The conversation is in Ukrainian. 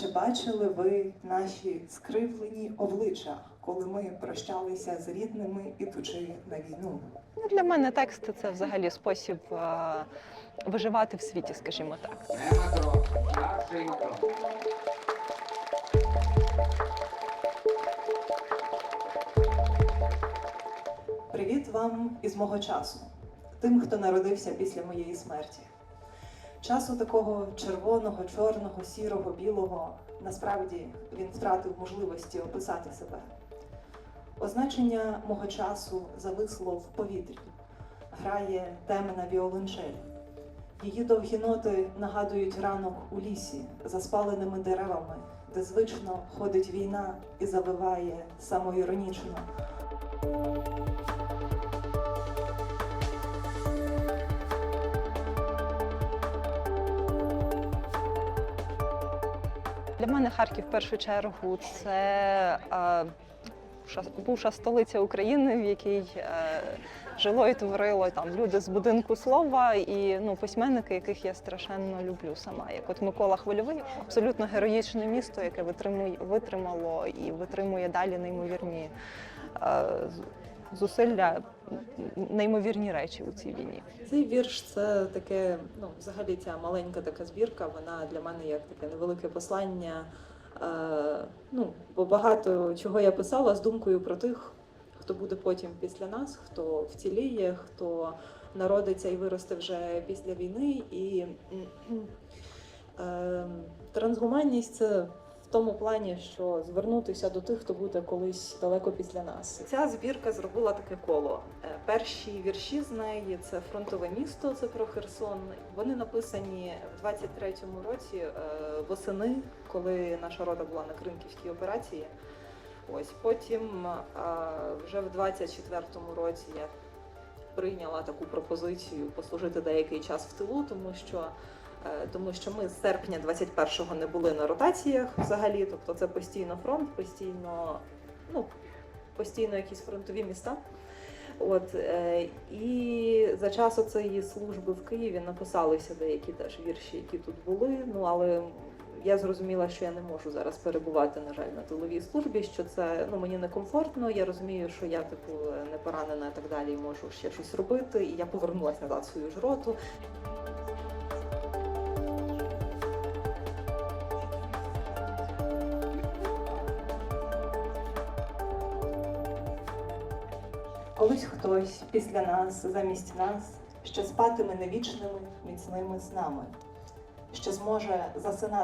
Чи бачили ви наші скривлені обличчя, коли ми прощалися з рідними, ідучи на війну? Ну, для мене тексти це взагалі спосіб е, виживати в світі, скажімо так. Привіт вам із мого часу, тим, хто народився після моєї смерті. Часу такого червоного, чорного, сірого, білого насправді він втратив можливості описати себе. Означення мого часу зависло в повітрі, грає темна віолончель. Її довгі ноти нагадують ранок у лісі за спаленими деревами, де звично ходить війна і завиває самоіронічно. Для мене Харків в першу чергу це е, ша- бувша столиця України, в якій е, жило і творило там люди з будинку слова і ну, письменники, яких я страшенно люблю сама. Як от Микола Хвильовий, абсолютно героїчне місто, яке витримує, витримало і витримує далі неймовірні е, зусилля, неймовірні речі у цій війні. Цей вірш це таке, ну, взагалі ця маленька така збірка, вона для мене як таке невелике послання. Е, ну, бо багато чого я писала з думкою про тих, хто буде потім після нас, хто вціліє, хто народиться і виросте вже після війни. І м, е, трансгуманність це тому плані, що звернутися до тих, хто буде колись далеко після нас. Ця збірка зробила таке коло. Е, Перші вірші з неї це фронтове місто, це про Херсон. Вони написані в 23-му році е, восени, коли наша рота була на Кримківській операції. Ось потім е, вже в 24-му році я прийняла таку пропозицію послужити деякий час в тилу, тому що. Е, Тому що ми з серпня 21-го не були на ротаціях взагалі, тобто це постійно фронт, постійно, ну, постійно якісь фронтові міста. От, е, і за час цієї служби в Києві написалися деякі теж вірші, які тут були. Ну але я зрозуміла, що я не можу зараз перебувати, на жаль, на тиловій службі, що це ну мені некомфортно. Я розумію, що я типу не поранена і так далі, і можу ще щось робити. І я повернулася назад в свою ж роту. Колись хтось після нас, замість нас, ще спатиме невічними міцними снами, ще зможе засинати